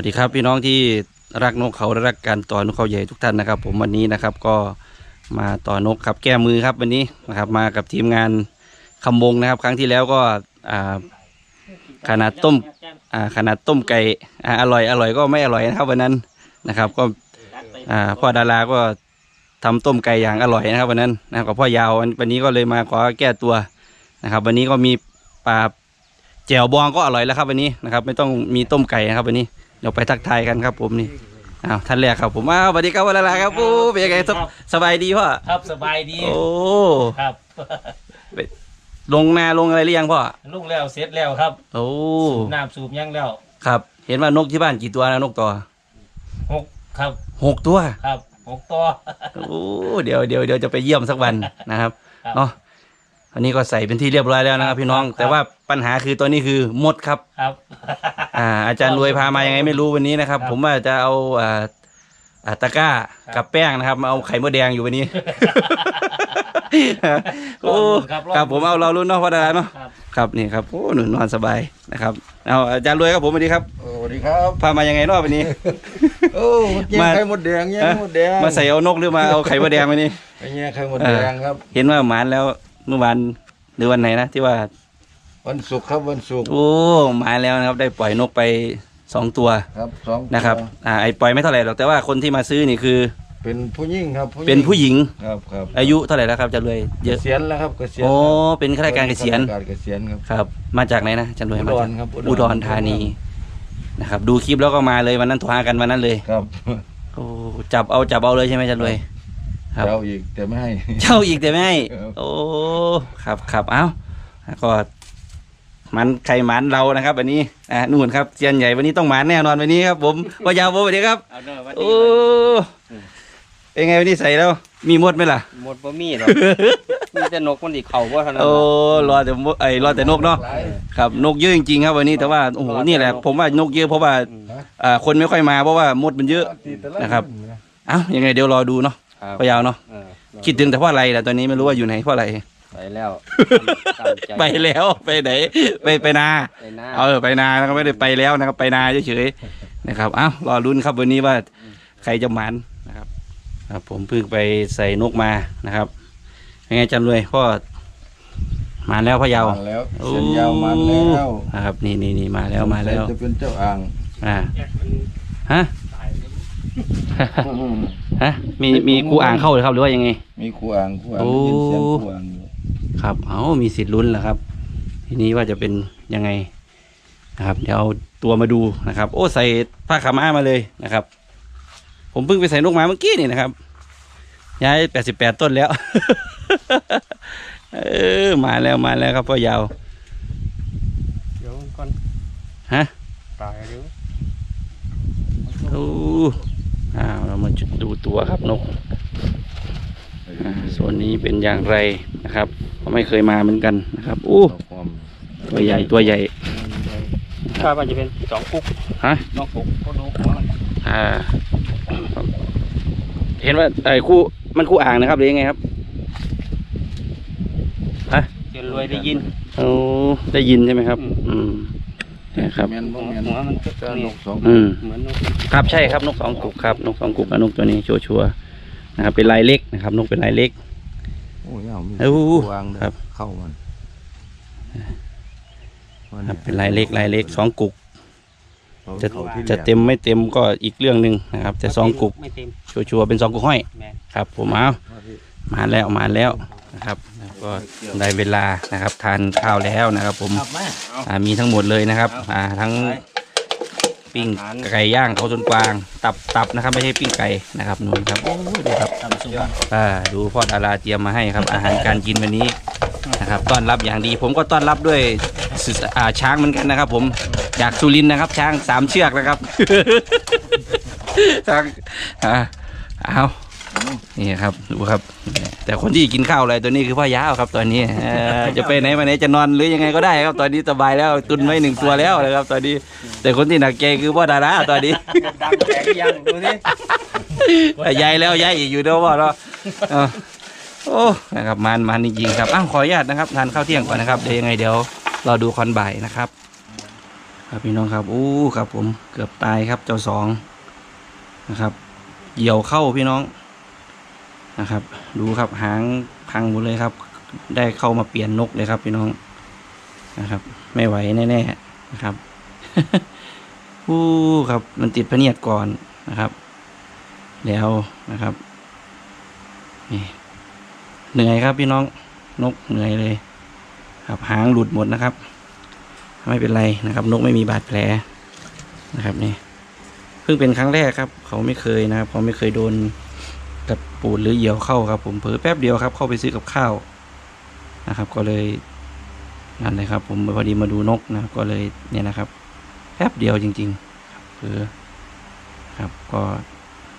วัสดีครับพี่น้องที่รักนกเขาและรักการต่อนกเขาใหญ่ทุกท่านนะครับ ผมวันนี้นะครับก็มาต่อนกครับแก้มือครับวันนี้นะครับมากับทีมงานคำวงนะครับ ครั้งที่แล้วก็อ่าขนาดต้มอ่าขนาดต้มไก่อ่าอร่อยอร่อยก็ไม่อร่อยนะครับวันนั้นนะครับ ก็อ่าพ่อดาราก็ทำต้มไก่อย่างอร่อยนะครับวันนั้นนะครับกับพ่อยาววันวันนี้ก็เลยมาขอแก้ตัวนะครับ วันนี้ก็มีปลาแจ่วบองก็อร่อยแล้วครับวันนี้นะครับ ไม่ต้องมีต้มไก่นะครับวันนี้ เดี๋ยวไปทักทายกันครับผมนี่อ้าวท่านแรกครับผมอ้าวสวัสดีครับวันละลาครับปูเป็นยังไงสบสบายดีพ่อครับสบายดีโอ้ครับลงนาลงอะไรหรือยังพ่อลุงแล้วเสร็จแล้วครับ โอ้สูบน้ำสูบหยังแล้ว ครับ เห็นว่านกที่บ้านกี่ตัวนะนกต่อหกครับหกตัวครับหกตัวโอ้เดี๋ยวเดี๋ยวเดี๋ยวจะไปเยี่ยมสักวันนะครับครับเนาะ อันนี้ก็ใส่เป็นที่เรียบร้อยแล้วนะครับ พี่น้องครับแต่ว่าปัญหาคือตัวนี้คือมดครับ ครับ อ่า อาจารย์รวยพามายังไงไม่รู้วันนี้นะครับครับผมว่าจะเอาอ่าอ่าตะกร้าครับกับแป้งนะครับมาเอาไข่มดแดงอยู่วันนี้ โอ้ครับครับผมเอาเรารุ่นเนาะพ่อดาราเนาะครับ ครับนี่ครับโอ้หนุนนอนสบายนะครับเอาอาจารย์รวยครับผมสวัสดีครับสวัสดีครับพามายังไงเนาะวันนี้ โอ้แย่งมาไข่มดแดงแย่งมดแดงมาใส่เอานกหรือมาเอาไข่มดแดงวันนี้ไปแย่งไข่มดแดงครับ เห็นว่าหมานแล้ว เมื่อวานหรือวันไหนนะที่ว่า วันศุกร์ครับวันศุกร์โอ้หมานแล้วนะครับ ได้ปล่อยนกไปสองตัวครับสองตัวนะครับอ่าไอ้ปล่อยไม่เท่าไหร่หรอกแต่ว่าคนที่มาซื้อนี่คือ เป็นผู้หญิงครับเป็นผู้หญิงครับครับอายุเท่าไหร่แล้วครับอาจารย์รวยเยอะเกษียณแล้วครับเกษียณโอ้ครับเป็นข้าราชการเกษียณ ข้าราชการเกษียณครับ ครับ มาจากไหนนะอาจารย์รวยมาอุดจากรครับอุดรอุดรธานีนะครับ ดูคลิปแล้วก็มาเลยวันนั้นโทรหากันวันนั้นเลย ครับ โอ้จับเอาจับเอาเลยใช่ไหมอาจารย์รวย ครับ เจ้าอีกแต่ไม่ให้ เช่าอีกแต่ไม่ให้ครับ โอ้ครับครับเอ้าก็มันไข่หมันเรานะครับวันนี้อ่านู่นครับเซียนใหญ่วันนี้ต้องหมันแน่นอนวันนี้ครับ ผมวายาวโบสวัสดีครับเอาเนอะวันโอ้นี้เป็นไงวันนี้ใส่แล้ว มีมดไหมล่ะ หมดบ่มีหรอก มีแต่นกมันดิเข่าว่าเท่านั้นโอ้รอแต่มดไอ้ยรอแต่นกเนาะหลายครับนกเยอะจริงๆครับวันนี้แต่ว่าโอ้โหนี่แหละผมว่านกเยอะเพราะว่าอ่าคนไม่ค่อยมาเพราะว่ามดมันเยอะ ตีแต่ละนะครับ เอ้ายังไงเดี๋ยวรอดูเนาะ ครับพะยาวเนาะเออคิดถึงแต่เพราะอะไรล่ะตอนนี้ไม่รู้ว่าอยู่ไหนเพราะอะไร ไปแล้วตามใจไปแล้วไปไหนไปไปนา ไปหน้าเออไปนานะครับไม่ได้ไปแล้วนะครับไปนาเฉยๆนะครับเอ้ารอลุ้นครับวันนี้ว่าใครจะหมันนะครับครับผมเพิ่งไปใส่นกมานะครับยังไงจำเลยพ่อมาแล้วพ่อยาวมาแล้วเส้นยาวมันแล้วนะครับนี่นี่นี่มาแล้วมาแล้วจะเป็นเจ้าอ่างอ่าฮะ ฮะ มีมีกูอ่างเข้าเลยครับหรือว่ายังไง มีครูอ่างครูอ่างโอ้ได้ยินเสียงครูอ่างอยู่ครับ เอามีสิทธิ์ลุ้นแหละครับ ทีนี้ว่าจะเป็นยังไงนะครับ เดี๋ยวเอาตัวมาดูนะครับ โอ้ใส่ผ้าขาวม้ามาเลยนะครับ ผมเพิ่งไปใส่นกหมาเมื่อกี้นี่นะครับ ย้ายแปดสิบแปดต้นแล้ว เออมาแล้วมาแล้วครับพ่อยาว เดี๋ยวก่อนฮะ ตายเดี๋ยว โอ้ อ้าวเรามาจุดดูตัวครับนกอ่าส่วนนี้เป็นอย่างไรนะครับก็ไม่เคยมาเหมือนกันนะครับอู้เอาความตัวใหญ่ตัวใหญ่ถ้ามันจะเป็นสองกุ๊กฮะนอกกุ๊กก็ดูหัวมันอ่า เห็นว่าไอ้คู่มันคู่อ่างนะครับหรือยังไงครับเดี๋ยวรวยได้ยินเอาได้ยินใช่ไหมครับ อืมอืม นะครับ แมนบ่หัวแมนหัวมันก็เจ้านี่นกสองอืม เหมือนนกครับใช่ครับนกสองกุกครับนกสองกุกกับนกตัวนี้ชัวชัวร์ๆนะครับเป็นลายเล็กนะครับ นกเป็นลายเล็ก โอ้ยเอามีโอ้วางเลยครับ เข้ามันมันครับเป็นลายเล็กลายเล็กสองกุกจะเข้าที่จะแหลเต็มไม่เต็มก็อีกเรื่องหนึ่งนะครับ แต่สองกุกไม่เต็มชัวชัวร์ๆเป็นสองกุกห้อยแม่นครับ ผมเอามาแล้วมาแล้วนะครับ ก็ได้เวลานะครับ ทานข้าวแล้วนะครับ ผมครับแม่อ่ามีทั้งหมดเลยนะครับอ่าทั้งปิ้งไก่ย่างเขาชนกวาง ตับตับนะครับ ไม่ใช่ปิ้งไก่นะครับนู่นครับโอ้ดูครับตำสุกอ่าดูพ่อดาราเตรียมมาให้ครับ อาหารการกินวันนี้นะครับต้อนรับอย่างดี ผมก็ต้อนรับด้วยสุอ่าช้างเหมือนกันนะครับ ผมจากสุรินทร์นะครับ ช้างสามเชือกนะครับช้างอ่าเอา นี่ครับดูครับ แต่คนที่กินข้าวอะไรตัวนี้คือพ่อยาวครับ ตอนนี้เอ่อจะไปไหนมาไหนจะนอนหรือยังไงก็ได้ครับ ตอนนี้สบายแล้วตุนไว้หนึ่งตัวแล้วนะครับ ตอนนี้ แต่คนที่หนักใจคือพ่อดาราตอนนี้ดังแตกยังดูสิแต่ยายแล้วยายอีกอยู่เด้อว่าเนาะเออโอ้นะครับมันมันจริงๆครับอ้าวขออนุญาตนะครับทานข้าวเที่ยงก่อนนะครับเดี๋ยวยังไงเดี๋ยวรอดูคอนบ่ายนะครับ ครับพี่น้องครับอู้ครับผมเกือบตายครับเจ้าสองนะครับเหยี่ยวเข้าพี่น้อง นะครับ ดูครับหางพังหมดเลยครับ ได้เข้ามาเปลี่ยนนกเลยครับพี่น้องนะครับ ไม่ไหวแน่ๆนะครับอู้ครับมันติดพเนียดก่อนนะครับ แล้วนะครับนี่เหนื่อยครับพี่น้องนกเหนื่อยเลย ครับหางหลุดหมดนะครับ ไม่เป็นไรนะครับ นกไม่มีบาดแผลนะครับนี่เพิ่งเป็นครั้งแรกครับ เขาไม่เคยนะครับเขาไม่เคยโดน ตะปูดหรือเหยียวเข้าครับผมเผลอแป๊บเดียวครับเข้าไปซื้อกับข้าวนะครับ ก็เลยนั่นเลยครับ ผมพอดีมาดูนกนะครับก็เลยเนี่ยนะครับ แป๊บเดียวจริงๆครับเผลอครับก็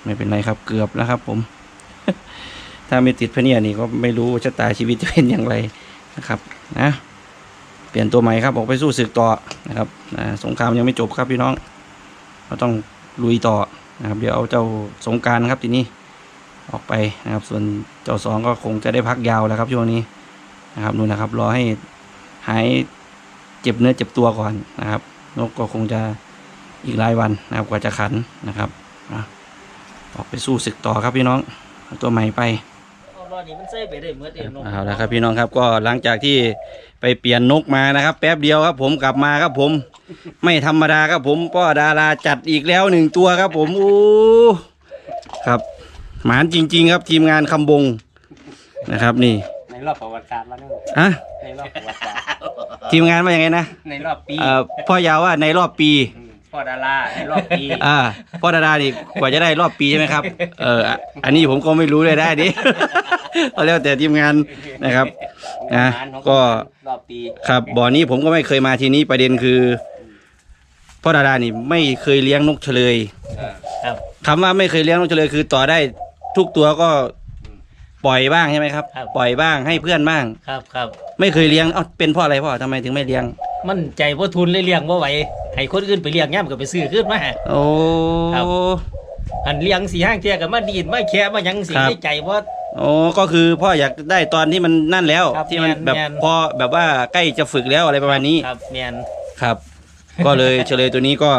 ไม่เป็นไรครับเกือบแล้วครับ ผม ถ้าไม่ติดพเนียนี่ก็ไม่รู้ชะตาชีวิตจะเป็นอย่างไรนะครับ นะ เปลี่ยนตัวใหม่ครับ ออกไปสู้ศึกต่อนะครับสงครามยังไม่จบครับพี่น้อง เราต้องลุยต่อนะครับ เดี๋ยวเอาเจ้าสงกรารครับทีนี้ ออกไปนะครับ ส่วนเจ้าสองก็คงจะได้พักยาวแล้วครับช่วงนี้นะครับนู่นนะครับ รอให้หายเจ็บเนื้อเจ็บตัวก่อนนะครับ นกก็คงจะอีกหลายวันนะครับกว่าจะขันนะครับอะออกไปสู้ศึกต่อครับพี่น้องเอาตัวใหม่ไปรอดนี่มันใส่ไปได้เมื่อเดือนเอาละครับพี่น้องครับก็หลังจากที่ไปเปลี่ยนนกมานะครับ แป๊บเดียวครับ ผมกลับมาครับผม ไม่ธรรมดาครับผมป้อดาราจัดอีกแล้วหนึ่งตัวครับผมอู้ครับ หมานจริง ๆ ครับทีมงานคำบงนะครับ นี่ในรอบประวัติศาสตร์แล้วเนี่ยอะในรอบประวัติศาสตร์ทีมงานว่ายังไงนะในรอบปีเอ่อพ่อยาวว่าในรอบปี มพ่อดาราในรอบปีอ่าพ่อดาราดิกว่าจะได้รอบปีใช่ไหมครับ เอออะอันนี้ผมก็ไม่รู้เลยได้ดิ เอาแล้วแต่ทีมงานนะครับนะก็ รอบปีครับบ่อนี้ผมก็ไม่เคยมาทีนี้ประเด็นคือพ่อดารานี่ไม่เคยเลี้ยงนกเฉลยครับ คำว่าไม่เคยเลี้ยงนกเฉลยคือต่อได้ ทุกตัวก็ปล่อยบ้างใช่ไหมครับ ครับ ปล่อยบ้างให้เพื่อนบ้าง ครับครับ ไม่เคยเลี้ยงเอ้าเป็นเพราะอะไรพ่อทำไมถึงไม่เลี้ยง มันใจว่าทุนเลยเลี้ยงว่าไหวให้คนอื่นไปเลี้ยงย่ำก็ไปซื้อขึ้นมา โอ้ ครับอันเลี้ยงสีห้างเทียกับมาดีดมาแค่มาหยังสีครับได้ใจว่า โอ้ก็คือพ่ออยากได้ตอนที่มันนั่นแล้ว ครับที่มันแม่นแบบแม่นพอแบบว่าใกล้จะฝึกแล้วอะไรประมาณนี้ครับแมน ครับ ก็เลยเฉลยตัวนี้ก็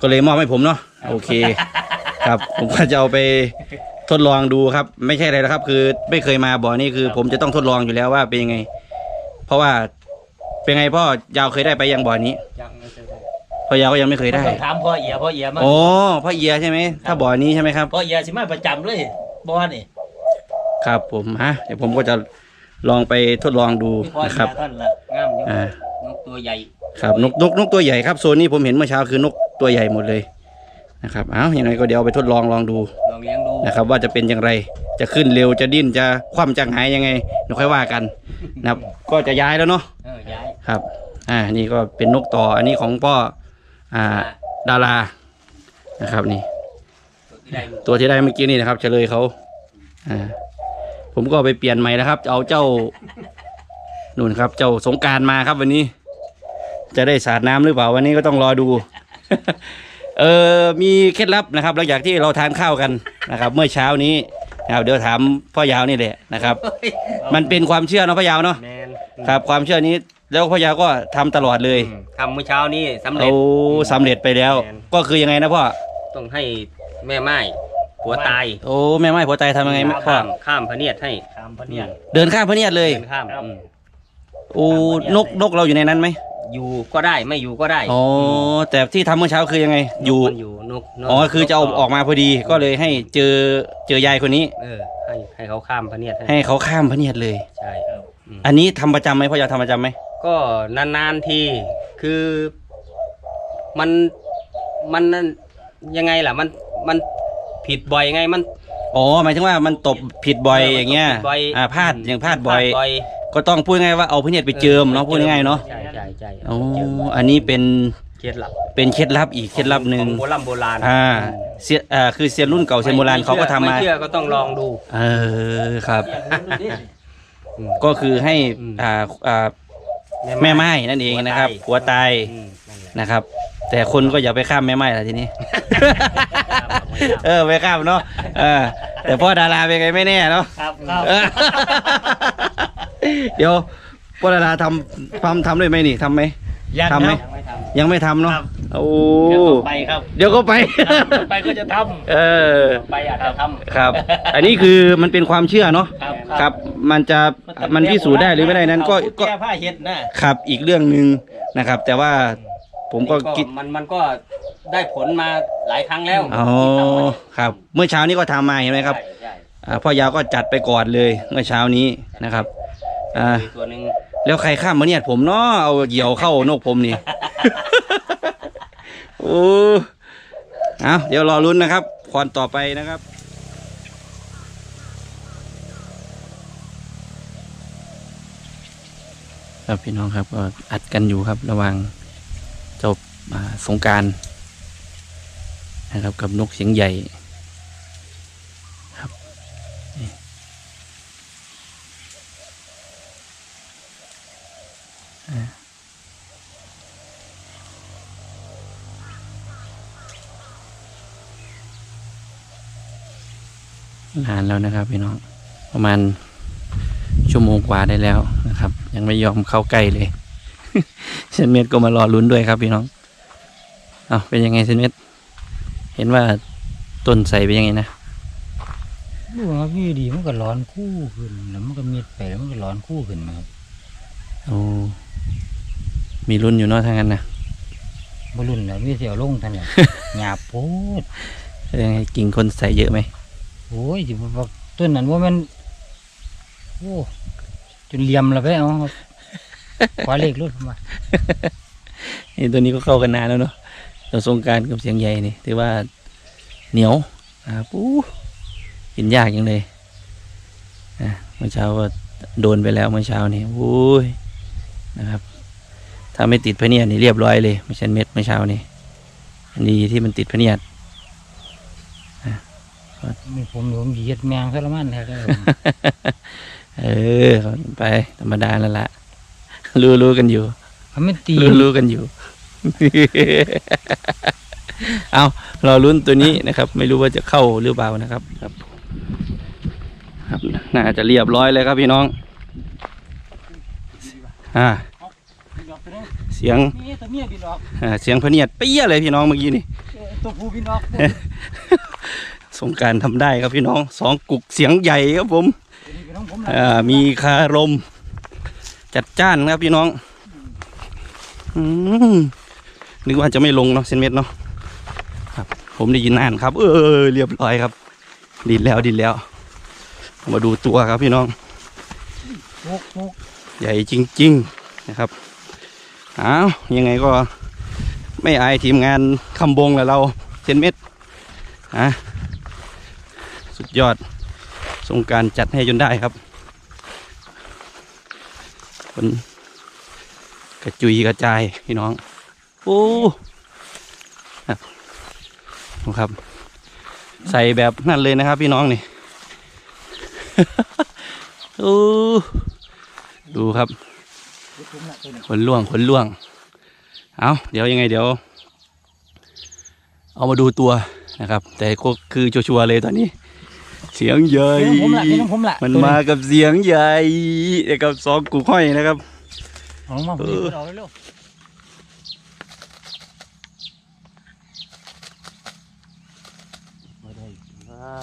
ก็เลยมอบให้ผมเนาะโอเค ครับ ผมก็จะเอาไป ทดลองดูครับ ไม่ใช่อะไรนะครับ คือไม่เคยมาบ่อนี่คือ ผมจะต้องทดลองอยู่แล้วว่าเป็นยังไง เพราะว่าเป็นไงพ่อยาวเคยได้ไปยังบ่อนี้ยังไม่เคยได้พ่อยาวก็ยังไม่เคยได้ต้องถามพ่อเอียพ่อเอียมาโอ้พ่อเอียใช่ไหมถ้าบ่อนี้ใช่ไหมครับพ่อเอียสิมาประจำเลยบ่นี่ครับผมฮะเดี๋ยวผมก็จะลองไปทดลองดูพ่อนะเอีครับยท่านละงามอยู่อ่านกตัวใหญ่ครับนกนกนกตัวใหญ่ครับโซนนี้ผมเห็นเมื่อเช้าคือนกตัวใหญ่หมดเลย นะครับเอ้ายังไงก็เดี๋ยวเอาไปทดลองลองดูลองเลี้ยงดูนะครับ ว่าจะเป็นอย่างไรจะขึ้นเร็วจะดิ้นจะคว่ำจะหายยังไงเดี๋ยวค่อยว่ากันนะครับ ก็จะย้ายแล้วเนาะเออย้ายครับ อ่านี่ก็เป็นนกต่ออันนี้ของพ่ออ่าดารานะครับนี่ได้อยู่ตัวที่ได้เมื่อกี้นี่นะครับเฉลยเขาอ่าผมก็เอาไปเปลี่ยนใหม่นะครับเอาเจ้านู่นครับ เจ้าสงกรารมาครับวันนี้ จะได้สาดน้ำหรือเปล่าวันนี้ก็ต้องรอดู เออมีเคล็ดลับนะครับหลังจากที่เราทานข้าวกันนะครับ เมื่อเช้านี้นะครับเดี๋ยวถามพ่อยาวนี่แหละนะครับ มันเป็นความเชื่อเนาะพ่อยาวเนาะแมนครับ ความเชื่อนี้แล้วพ่อยาวก็ทำตลอดเลยอืมทำเมื่อเช้านี้สำเร็เอาจสำเร็จไปแล้ว แม่น ก็คือยังไงนะพ่อต้องให้แม่ไม้ผัวตายโอ้แม่ไม้ผัวตายทำยังไงพ่อข้ามข้ามพระเนียดให้ข้ามพระเนียดเดินข้ามพระเนียดเลย เดินข้ามอืมโอ้นกนกเราอยู่ในนั้นไหม อยู่ก็ได้ไม่อยู่ก็ได้อ๋อแต่ที่ทำเมื่อเช้าคือยังไง อยู่มันอยู่นกนกอ๋อคือจะเอาออกมาพอดีก็เลยให้เจอเจอยายคนนี้ เออให้ให้เขาข้ามพระเนียดให้ให้เขาข้ามพระเนียดเลย ใช่อืมอันนี้ทำประจำไหมพ่อยาวทำประจำไหมก็นานๆทีคือมันมันนั่นยังไงล่ะ มันมันผิดบ่อยไงมัน อ๋อหมายถึงว่ามันตบผิดบ่อยเอออย่างเงี้ยมันตบผิดบ่อย อ่าพลาดอืมอย่างพลาดบ่อยพลาดก็ต้องพูดง่ายว่าเอาพระเนียดไปเจิมเนาะพูดง่ายๆเนาะใช่ ใช่ใช่อ๋ออันนี้เป็นเคล็ดลับเป็นเคล็ดลับอีกเคล็ดลับหนึ่งของโบราณโบราณอ่าเสียอ่าคือเซียนรุ่นเก่าเซียนโบราณเขาก็ทำมาไเชื่อก็ต้องลองดู เออครับอืมก็คือให้อืมอ่าอ่าแม่ไม้นั่นเองนะครับ หัวตายอืมนั่นแหละนะครับ แต่คนก็อย่าไปข้ามแม่ไม้ละทีนี้ เออไปข้ามเนาะเออแต่พ่อดาราเป็นไงไม่แน่เนาะครับครับเออเดี๋ยว พ่อดาราทำทำทำด้วยไหมนี่ทำไหมยังทำไหมครับทยังไม่ทำเนาะครับโอ้ำเดี๋ยวต่อไปครับ เดี๋ยวก็ไปต่อไปก็จะทเออำต่อไปอาจจะทำครับ อันนี้คือมันเป็นความเชื่อเนาะครับครับมันจะมันพิสูจน์ได้หรือไม่ได้นั้น ก็ก็ก็แก้ผ้าเห็ดนะครับ อีกเรื่องหนึ่งนะครับ แต่ว่าผมก็คิดมันมันก็ได้ผลมาหลายครั้งแล้วอ๋อครับ เมื่อเช้านี้ก็ทำมาเห็นไหมครับใช่ใช่อ่าพ่อยาวก็จัดไปก่อนเลยเมื่อเช้านี้นะครับ อ่ามีตัวหนึ่ง แล้วใครข้ามมาเนี่ยผมเนาะเอาเหยี่ยวเข้านกผมนี่ โอ้เอาเดี๋ยวรอลุ้นนะครับควอนต่อไปนะครับครับพี่น้องครับก็อัดกันอยู่ครับ ระหว่างจ้าอ่าสงการนะครับกับนกเสียงใหญ่ ครับนี่อ่า นานแล้วนะครับพี่น้องประมาณชั่วโมงกว่าได้แล้วนะครับ ยังไม่ยอมเข้าใกล้เลยเซนเมตรก็มารอลุ้นด้วยครับพี่น้องเอาเป็นยังไงเซนเมตรเห็นว่าต้นใสเป็นยังไงนะดูครับพี่ดีมันก็ร้อนคู่ขึ้นแล้วมันก็มีดไปแล้วมันก็ร้อนคู่ขึ้นนะครับโอ้มีรุ่นอยู่เนอกทางนั้นนะบรุนแล้วมีเสียวลงท่านแหละหยาบโพดเป็นยังไงกิ่งคนใสเยอะไหม โอ้ยจิบบอกต้นนั้นว่ามันโอ้จนเหลี่ยมแล้วไปเอาครับขวาเล็กรถผมมานี่ตัวนี้ก็เข้ากันนานแล้วเนาะเราสงการกับเสียงใหญ่นี่ถือว่าเหนียวนะครับปูกินยากยังเลยอะเมื่อเช้าก็โดนไปแล้วเมื่อเช้านี่โอ้ยนะครับ ถ้าไม่ติดพเนียดนี่เรียบร้อยเลยไม่ใช่เม็ดเมื่อเช้านี่ดีที่มันติดพเนียด นี่ผมผมเหยียดแมงทรมานแท้เลยเออไปธรรมดาแล้วล่ะรู้รู้กันอยู่เขาไม่ตีรู้รู้กันอยู่ เอาเราลุ้นตัวนี้นะครับ ไม่รู้ว่าจะเข้าหรือเปล่านะครับครับ ครับ น่าจะเรียบร้อยเลยครับพี่น้องอ่าเสียงนี่ตัวเมียบินออกอ่าเสียงพะเนียดเปี้ยเลยพี่น้องเมื่อกี้นี่ตัวผู้บินออก สงการทำได้ครับพี่น้องสองกุกเสียงใหญ่ครับผมมีคารม จัดจ้านครับพี่น้องอนึกว่าจะไม่ลงเนาะเซนเม็ดเนาะครับ ผมได้ยินนานครับ เออเรียบร้อยครับ ดินแล้วดินแล้ว มาดูตัวครับพี่น้องมุกมุกใหญ่จริง ๆนะครับอ้าวยังไงก็ไม่อายทีมงานคำบงแล้วเราเซนเม็ดอะ สุดยอดสงการจัดให้จนได้ครับคนกระจุยกระจายพี่น้อง โอ้ครับดูครับ ใส่แบบนั่นเลยนะครับ พี่น้องนี่โอ้ดูครับขนล่วงขนล่วง เอาเดี๋ยวยังไงเดี๋ยว เอามาดูตัวนะครับ แต่ก็คือชัวร์เลยตอนนี้ เสียงใหญ่เป็นของผมละเป็นของผมละมันตัวมากับเสียงใหญ่กับสองกุกห้อยนะครับ เอามาผมเออเอาเร็วๆบ่ได้ว่า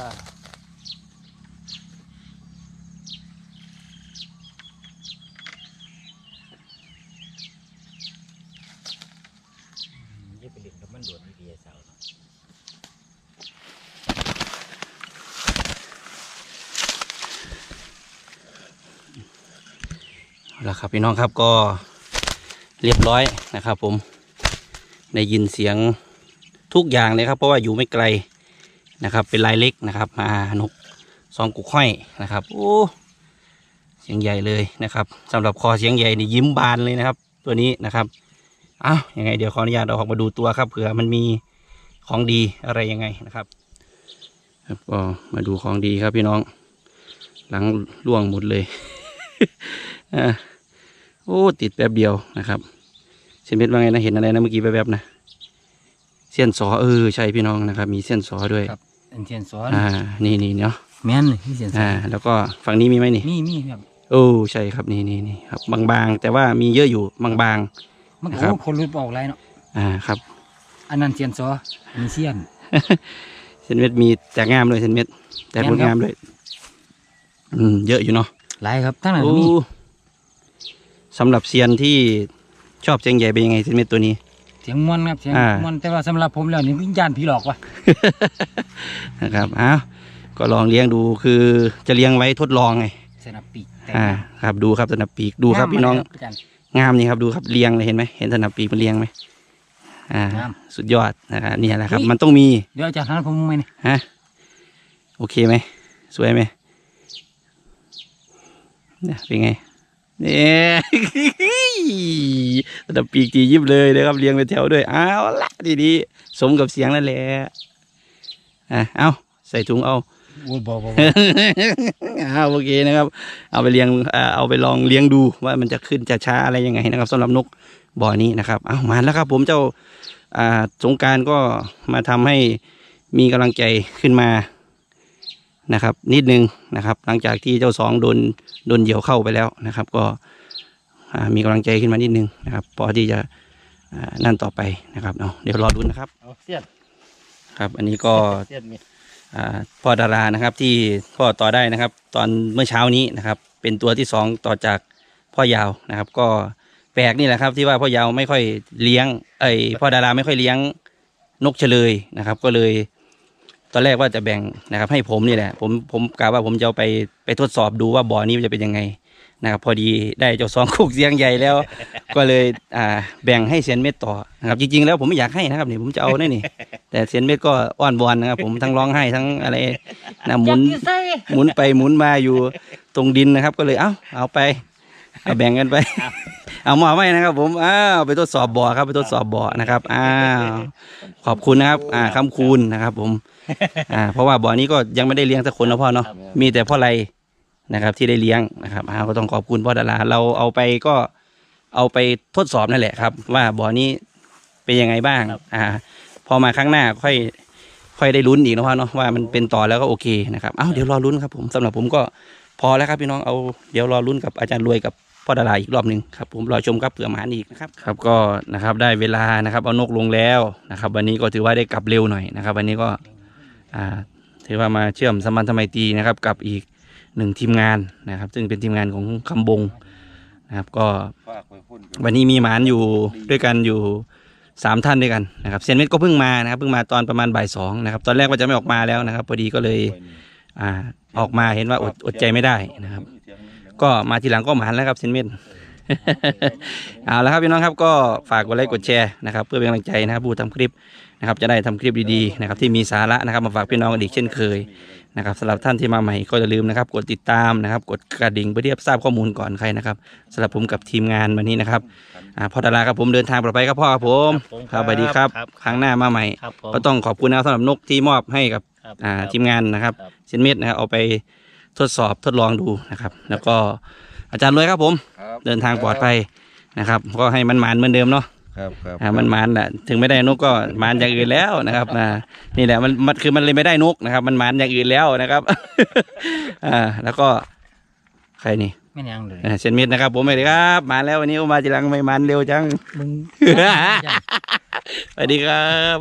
อืมอย่าไปเล่นกับมันโดดดีๆเสาเนาะ เอาละครับพี่น้องครับก็เรียบร้อยนะครับ ผมได้ยินเสียงทุกอย่างเลยครับ เพราะว่าอยู่ไม่ไกลนะครับ เป็นลายเล็กนะครับ มานกสองกุกห้อยนะครับโอ้เสียงใหญ่เลยนะครับสำหรับคอเสียงใหญ่นี่ยิ้มบานเลยนะครับ ตัวนี้นะครับอ้าวยังไงเดี๋ยวขออนุญาตเอาออกมาดูตัวครับเผื่อมันมีของดีอะไรยังไงนะครับครับก็มาดูของดีครับพี่น้องหลังล่วงหมดเลย อ่าโอ้ติดแป๊บเดียวนะครับเส้นเพชรว่าไงนะเห็นอะไรนะเมื่อกี้แป๊บๆนะเส้นสอเออใช่พี่น้องนะครับ มีเส้นสอด้วยครับอันเทียนสอนอ่า นี่นี่เนาะแม่นเลยที่เสียนสออ่านแล้วก็ฝั่งนี้มีไหมนี่มีมีครับโอ้ใช่ครับนี่นี่นี่ครับบางๆ แต่ว่ามีเยอะอยู่บางๆมันก็ครับโอ้คนรุดออกไรเนาะอ่าครับ อันนั้นเซียนซออันนี้เซียนเซนเม็ดมีแต่งามเลยเซนเม็ดแต่งามผลครับงามเลย อืมเยอะอยู่เนาะหลายครับทั้งนั้นก็โอ้มี สำหรับเซียนที่ชอบเชียงใหญ่เป็นยังไงเซนเม็ดตัวนี้ เสียงมวนครับเสียงอ่ามมวนแต่ว่าสำหรับผมแล้วนี่วิญญาณผีหลอกว่ะนะครับอ้าวก็ลองเลี้ยงดูคือจะเลี้ยงไว้ทดลองไงสนับปีกแต่อ่าครับดูครับสนับปีกดูครับพี่น้องงามมากเลยครับอาจารย์ งามนี่ครับดูครับเลี้ยงเลยเห็นไหมเห็นสนับปีกมันเลี้ยงไหมอ่างามสุดยอดนะครับเนี่ยแหละครับ เฮ้ย มันต้องมีเดี๋ยวอาจารย์นั้นผมไม่เนี่ยฮะโอเคไหมสวยไหมเนี่ยเป็นไง เนี่ยสนับปีกจียิบเลยนะครับเลี้ยงเป็นแถวด้วยเอาละดีๆสมกับเสียงนั่นแหละอะเอาใส่ถุงเอาโอ้ยบ่บ่บ่อ่าโอเคนะครับ เอาไปเลี้ยงเอาไปลองเลี้ยงดูว่ามันจะขึ้นจะช้าอะไรยังไงนะครับสำหรับนกบ่อนี้นะครับเอามาแล้วครับ ผมเจ้าสงการก็มาทำให้มีกำลังใจขึ้นมา นะครับ นิดนึงนะครับ หลังจากที่เจ้าสองโดนโดนเหยี่ยวเข้าไปแล้วนะครับ ก็อ่ามีกำลังใจขึ้นมานิดนึงนะครับพอที่จะอ่านั่นต่อไปนะครับเนาะเดี๋ยวรอดูนะครับเอาเสียนครับอันนี้ก็เสียนมีอ่าพ่อดารานะครับที่พ่อต่อได้นะครับ ตอนเมื่อเช้านี้นะครับ เป็นตัวที่สองต่อจากพ่อยาวนะครับ ก็แปลกนี่แหละครับ ที่ว่าพ่อยาวไม่ค่อยเลี้ยงไอยพ่อดาราไม่ค่อยเลี้ยงนกเฉลยนะครับ ก็เลย ตอนแรกว่าจะแบ่งนะครับให้ผมนี่แหละผมผมกะว่าผมจะเอาไปไปทดสอบดูว่าบ่อนี้มันจะเป็นยังไงนะครับพอดีได้เจ้าสองคุกเสียงใหญ่แล้ว ก็เลยอ่าแบ่งให้เซียนเม็ดต่อนะครับจริงๆแล้วผมไม่อยากให้นะครับนี่ผมจะเอาแน่นี่ แต่เซียนเม็ดก็อ้อนวอนนะครับ ผมทั้งร้องไห้ทั้งอะไรนะหมุนหมุนไปหมุนมาอยู่ตรงดินนะครับ ก็เลยเอ้าเอาไป เอาแบ่งกันไป เอามาไว้นะครับ ผมอ้าวไปทดสอบบ่อครับ ไปทดสอบบ่อนะครับอ้าวขอบคุณนะครับ อ่าคำคูณนะครับ ผม อ่า เพราะว่าบ่อนี้ก็ยังไม่ได้เลี้ยงสักคนนะพ่อเนาะมีแต่พ่อไรนะครับ ที่ได้เลี้ยงนะครับอ้าวก็ต้องขอบคุณพ่อดาราเราเอาไปก็เอาไปทดสอบนั่นแหละครับ ว่าบ่อนี้เป็นยังไงบ้าง อ่า พอมาครั้งหน้าค่อยค่อยได้ลุ้นอีกนะพ่อเนาะว่ามันเป็นต่อแล้วก็โอเคนะครับ เอ้าเดี๋ยวรอลุ้นครับผมสำหรับผมก็พอแล้วครับพี่น้องเอาเดี๋ยวรอลุ้นกับอาจารย์รวยกับ พ่อดาราอีกรอบหนึ่งครับผมรอชมครับเผื่อหมานอีกนะครับครับก็นะครับได้เวลานะครับเอานกลงแล้วนะครับ วันนี้ก็ถือว่าได้กลับเร็วหน่อยนะครับ วันนี้ก็อ่าถือว่ามาเชื่อมสมันธไมตรีนะครับ กับอีกหนึ่งทีมงานนะครับ ซึ่งเป็นทีมงานของคำบงนะครับ ก็วันนี้มีหมานอยู่ด้วยกันอยู่สามท่านด้วยกันนะครับเซียนเม็ดก็เพิ่งมานะครับเพิ่งมาตอนประมาณบ่ายสองนะครับตอนแรกว่าจะไม่ออกมาแล้วนะครับพอดีก็เลยอ่าออกมาเห็นว่าอดอดใจไม่ได้นะครับ ก็มาทีหลังก็หมานแล้วครับเซียนเม็ดเอาละครับพี่น้องครับก็ฝากกดไลค์กดแชร์นะครับเพื่อเป็นกำลังใจนะครับผู้ทำคลิปนะครับจะได้ทำคลิปดีๆนะครับที่มีสาระนะครับมาฝากพี่น้องกันอีกเช่นเคยนะครับสำหรับท่านที่มาใหม่ก็อย่าลืมนะครับ กดติดตามนะครับ กดกระดิ่งเพื่อที่จะทราบข้อมูลก่อนใครนะครับสำหรับผมกับทีมงานวันนี้นะครับอ่าพ่อดาราครับผมเดินทางปลอดภัยครับพ่อครับผมครับสวัสดีครับครั้งหน้ามาใหม่ครับผมก็ต้องขอบคุณนะครับสำหรับนกที่มอบให้กับครับอ่าทีมงานนะครับครับเชนเม็ดนะครับเอาไป ทดสอบทดลองดูนะครับ แล้วก็อาจารย์รวยครับผมครับเดินทางปลอดภัยนะครับ ก็ให้มันหมานเหมือนเดิมเนาะครับครับอ่ามันหมานแหละถึงไม่ได้นกก็หมานอย่างอื่นแล้วนะครับอ่านี่แหละมันมันคือมันเลยไม่ได้นกนะครับ มันหมานอย่างอื่นแล้วนะครับอ่าแล้วก็ใครนี่ไม่นยังเลยอ่าเชนเม็ดนะครับผมสวัสดีครับมาแล้ววันนี้มาทีหลังไม่หมันเร็วจังมึงสวัสดีครับ